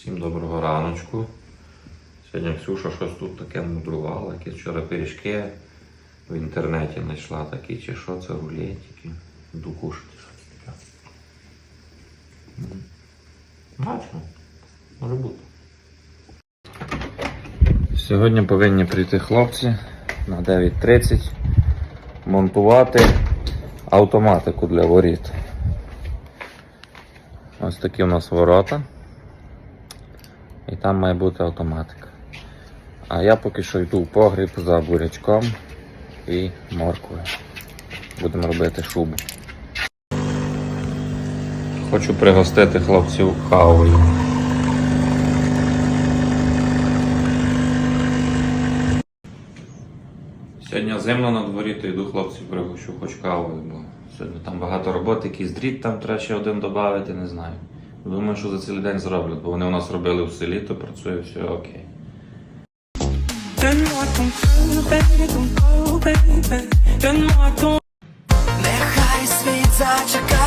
Всім доброго раночку. Сьогодні Ксюша щось тут таке мудрувала, якісь вчора пиріжки в інтернеті знайшла такі, чи що це рулетики. Йду кушати щось таке. М. Може бути. Сьогодні повинні прийти хлопці на 9.30 монтувати автоматику для воріт. Ось такі у нас ворота. І там має бути автоматика. А я поки що йду в погріб за бурячком і морквою. Будемо робити шубу. Хочу пригостити хлопців кавою. Сьогодні зимно на дворі, то йду хлопців пригощу хоч кавою, бо сьогодні там багато роботи, якийсь дріт там треба ще один додати, не знаю. Думаю, що за цілий день зроблять, бо вони у нас робили в селі, то працює все окей. Нехай світ зачекає